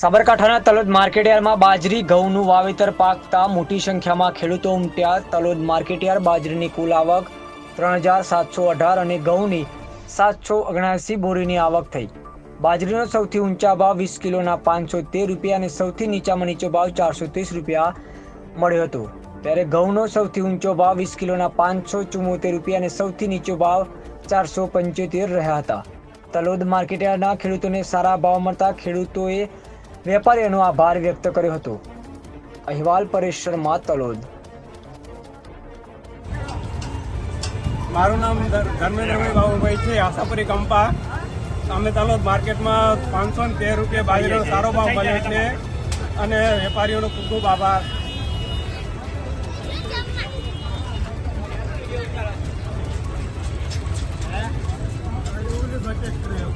સાબરકાંઠાના તલોદ માર્કેટયાર્ડમાં બાજરી, ઘઉંનું વાવેતર પાકતા મોટી સંખ્યામાં ખેડૂતો ઉમટ્યા. તલોદ માર્કેટયાર્ડ બાજરીની કુલ આવક ત્રણ હજાર સાતસો અઢાર અને ઘઉંની સાતસો ઓગણસી બોરીની આવક થઈ. બાજરીનો સૌથી ઊંચા ભાવ વીસ કિલોના પાંચસો તેર રૂપિયા અને સૌથી નીચામાં નીચો ભાવ ચારસો ત્રીસ રૂપિયા મળ્યો હતો. ત્યારે ઘઉંનો સૌથી ઊંચો ભાવ વીસ કિલોના પાંચસો ચુમ્મોતેર રૂપિયા અને સૌથી નીચો ભાવ ચારસો પંચોતેર રહ્યા હતા. તલોદ માર્કેટયાર્ડના ખેડૂતોને સારા ભાવ મળતા ખેડૂતોએ વેપારીઓનો આભાર વ્યક્ત કર્યો હતો. અહેવાલ પરેશ શર્મા તલોદ મારું નામ ધર- ધર્મેન્દ્રભાઈ બાબુભાઈ છે, આશાપુરી કંપા. અમે તલોદ માર્કેટમાં પાંચસો ને તેર રૂપિયા બાજરીનો સારો ભાવ મળ્યો છે અને વેપારીઓનો ખૂબ ખૂબ આભાર.